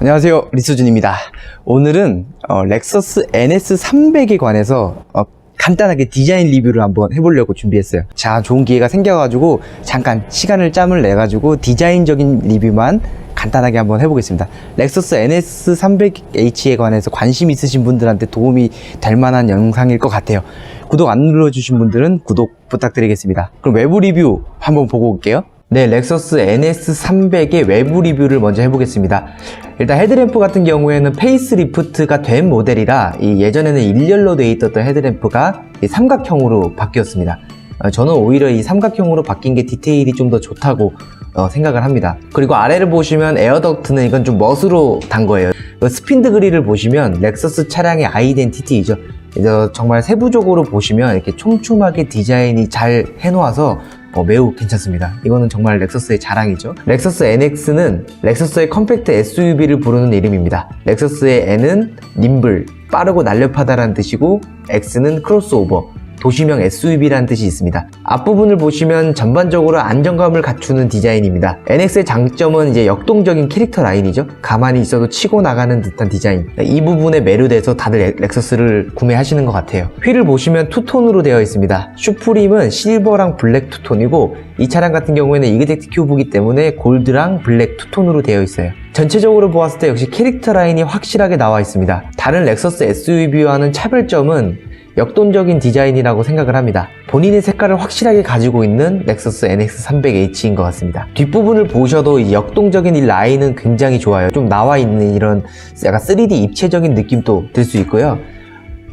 안녕하세요. 리수준입니다. 오늘은 어, 렉서스 NS300에 관해서 어, 간단하게 디자인 리뷰를 한번 해보려고 준비했어요. 자 좋은 기회가 생겨가지고 잠깐 시간을 짬을 내가지고 디자인적인 리뷰만 간단하게 한번 해보겠습니다. 렉서스 NS300H에 관해서 관심 있으신 분들한테 도움이 될 만한 영상일 것 같아요. 구독 안 눌러주신 분들은 구독 부탁드리겠습니다. 그럼 외부 리뷰 한번 보고 올게요 네, 렉서스 NS300의 외부 리뷰를 먼저 해보겠습니다. 일단 헤드램프 같은 경우에는 페이스 리프트가 된 모델이라 이 예전에는 일렬로 되어 있었던 헤드램프가 이 삼각형으로 바뀌었습니다. 어, 저는 오히려 이 삼각형으로 바뀐 게 디테일이 좀 더 좋다고 어, 생각을 합니다. 그리고 아래를 보시면 에어덕트는 이건 좀 멋으로 단 거예요. 그 스핀드 그릴을 보시면 렉서스 차량의 아이덴티티이죠. 정말 세부적으로 보시면 이렇게 촘촘하게 디자인이 잘 해놓아서 어, 매우 괜찮습니다. 이거는 정말 렉서스의 자랑이죠. 렉서스 NX는 렉서스의 컴팩트 SUV를 부르는 이름입니다. 렉서스의 N은 님블, 빠르고 날렵하다라는 뜻이고 X는 크로스오버, 도시명 SUV라는 뜻이 있습니다. 앞부분을 보시면 전반적으로 안정감을 갖추는 디자인입니다. NX의 장점은 이제 역동적인 캐릭터 라인이죠. 가만히 있어도 치고 나가는 듯한 디자인. 이 부분에 매료돼서 다들 렉- 렉서스를 구매하시는 것 같아요. 휠을 보시면 투톤으로 되어 있습니다. 슈프림은 실버랑 블랙 투톤이고 이 차량 같은 경우에는 이그젝트 큐브이기 때문에 골드랑 블랙 투톤으로 되어 있어요. 전체적으로 보았을 때 역시 캐릭터 라인이 확실하게 나와 있습니다. 다른 렉서스 SUV와는 차별점은 역동적인 디자인이라고 생각을 합니다. 본인의 색깔을 확실하게 가지고 있는 렉서스 NX300H인 것 같습니다. 뒷부분을 보셔도 이 역동적인 이 라인은 굉장히 좋아요. 좀 나와 있는 이런 약간 3D 입체적인 느낌도 들 수 있고요.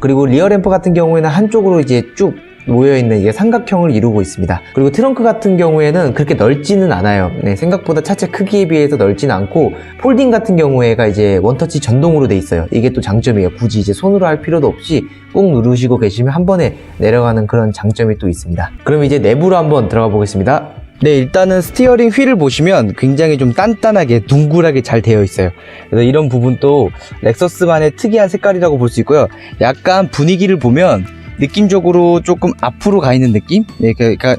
그리고 리어 램프 같은 경우에는 한쪽으로 이제 쭉 모여있는 이게 삼각형을 이루고 있습니다. 그리고 트렁크 같은 경우에는 그렇게 넓지는 않아요. 네, 생각보다 차체 크기에 비해서 넓지는 않고 폴딩 같은 경우에가 이제 원터치 전동으로 돼 있어요. 이게 또 장점이에요. 굳이 이제 손으로 할 필요도 없이 꾹 누르시고 계시면 한 번에 내려가는 그런 장점이 또 있습니다. 그럼 이제 내부로 한번 들어가 보겠습니다. 네, 일단은 스티어링 휠을 보시면 굉장히 좀 단단하게 둥글하게 잘 되어 있어요. 그래서 이런 부분도 렉서스만의 특이한 색깔이라고 볼 수 있고요. 약간 분위기를 보면 느낌적으로 조금 앞으로 가 있는 느낌? 네, 그러니까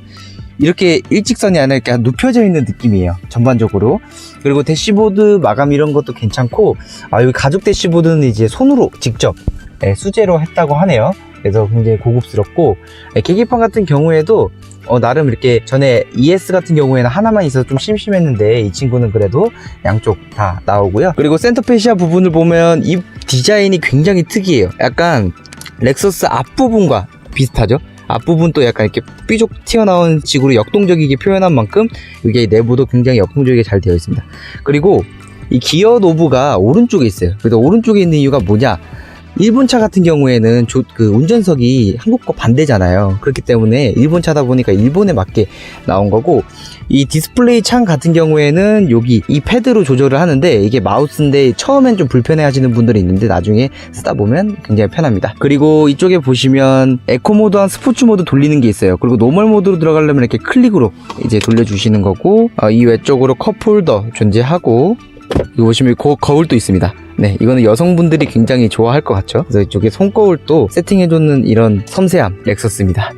이렇게 일직선이 아니라 이렇게 눕혀져 있는 느낌이에요. 전반적으로. 그리고 대시보드 마감 이런 것도 괜찮고, 아, 여기 가죽 대시보드는 이제 손으로 직접 예, 수제로 했다고 하네요. 그래서 굉장히 고급스럽고, 예, 계기판 같은 경우에도 어, 나름 이렇게 전에 ES 같은 경우에는 하나만 있어서 좀 심심했는데 이 친구는 그래도 양쪽 다 나오고요. 그리고 센터페시아 부분을 보면 이 디자인이 굉장히 특이해요. 약간 렉서스 앞부분과 비슷하죠? 앞부분도 약간 이렇게 삐죽 튀어나온 식으로 역동적이게 표현한 만큼 이게 내부도 굉장히 역동적이게 잘 되어 있습니다. 그리고 이 기어 노브가 오른쪽에 있어요. 그래서 오른쪽에 있는 이유가 뭐냐? 일본 차 같은 경우에는 조- 그 운전석이 한국 거 반대잖아요. 그렇기 때문에 일본 차다 보니까 일본에 맞게 나온 거고 이 디스플레이 창 같은 경우에는 여기 이 패드로 조절을 하는데 이게 마우스인데 처음엔 좀 불편해 하시는 분들이 있는데 나중에 쓰다 보면 굉장히 편합니다. 그리고 이쪽에 보시면 에코 모드와 스포츠 모드 돌리는 게 있어요. 그리고 노멀 모드로 들어가려면 이렇게 클릭으로 이제 돌려주시는 거고 어, 이 외쪽으로 컵홀더 존재하고 이거 보시면 거, 거울도 있습니다. 네, 이거는 여성분들이 굉장히 좋아할 것 같죠. 그래서 이쪽에 손거울도 세팅해주는 이런 섬세함 렉서스입니다.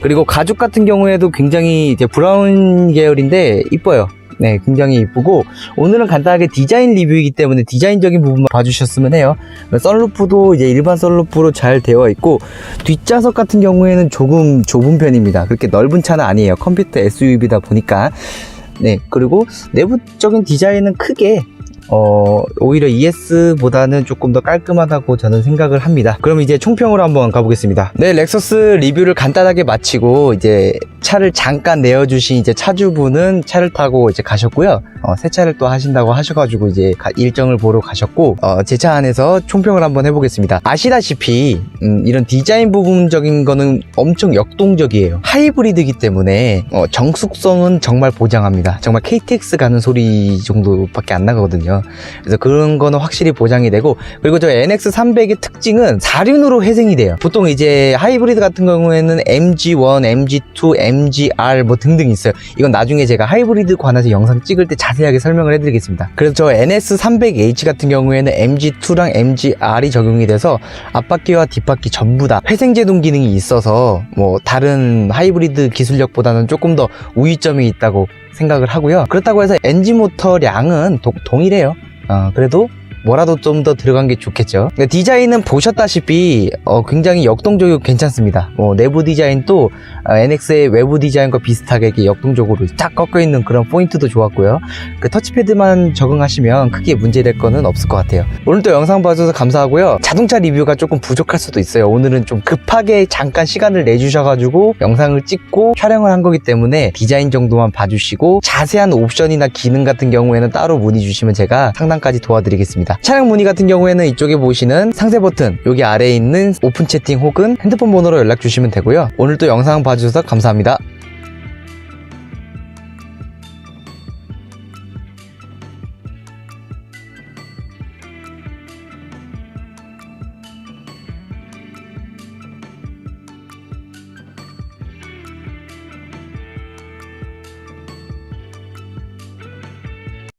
그리고 가죽 같은 경우에도 굉장히 이제 브라운 계열인데 이뻐요. 네, 굉장히 이쁘고 오늘은 간단하게 디자인 리뷰이기 때문에 디자인적인 부분만 봐주셨으면 해요. 썬루프도 이제 일반 썬루프로 잘 되어 있고 뒷좌석 같은 경우에는 조금 좁은 편입니다. 그렇게 넓은 차는 아니에요. 컴퓨터 SUV다 보니까 네, 그리고 내부적인 디자인은 크게 어, 오히려 ES보다는 조금 더 깔끔하다고 저는 생각을 합니다. 그럼 이제 총평으로 한번 가보겠습니다. 네, 렉서스 리뷰를 간단하게 마치고 이제 차를 잠깐 내어주신 이제 차주분은 차를 타고 이제 가셨고요. 어, 세차를 또 하신다고 하셔가지고 이제 가- 일정을 보러 가셨고, 어, 제 차 안에서 총평을 한번 해보겠습니다. 아시다시피, 음, 이런 디자인 부분적인 거는 엄청 역동적이에요. 하이브리드이기 때문에, 어, 정숙성은 정말 보장합니다. 정말 KTX 가는 소리 정도밖에 안 나거든요. 그래서 그런 거는 확실히 보장이 되고 그리고 저 NX300의 특징은 사륜으로 회생이 돼요. 보통 이제 하이브리드 같은 경우에는 MG1, MG2, MGR 뭐 등등 있어요. 이건 나중에 제가 하이브리드 관해서 영상 찍을 때 자세하게 설명을 해드리겠습니다. 그래서 저 NS300H 같은 경우에는 MG2랑 MGR이 적용이 돼서 앞바퀴와 뒷바퀴 전부 다 회생제동 기능이 있어서 뭐 다른 하이브리드 기술력보다는 조금 더 우위점이 있다고 생각을 하고요. 그렇다고 해서 엔진 모터량은 도- 동일해요. 어, 그래도 뭐라도 좀 더 들어간 게 좋겠죠. 그러니까 디자인은 보셨다시피 어, 굉장히 역동적이고 괜찮습니다. 뭐 내부 디자인도 어, NX의 외부 디자인과 비슷하게 이렇게 역동적으로 쫙 꺾여 있는 그런 포인트도 좋았고요. 그 터치패드만 적응하시면 크게 문제될 거는 없을 것 같아요. 오늘도 영상 봐주셔서 감사하고요. 자동차 리뷰가 조금 부족할 수도 있어요. 오늘은 좀 급하게 잠깐 시간을 내주셔가지고 영상을 찍고 촬영을 한 거기 때문에 디자인 정도만 봐주시고 자세한 옵션이나 기능 같은 경우에는 따로 문의 주시면 제가 상담까지 도와드리겠 습니다. 차량 문의 같은 경우에는 이쪽에 보시는 상세 버튼 여기 아래에 있는 오픈 채팅 혹은 핸드폰 번호로 연락 주시면 되고요. 오늘도 영상 봐주셔서 감사합니다.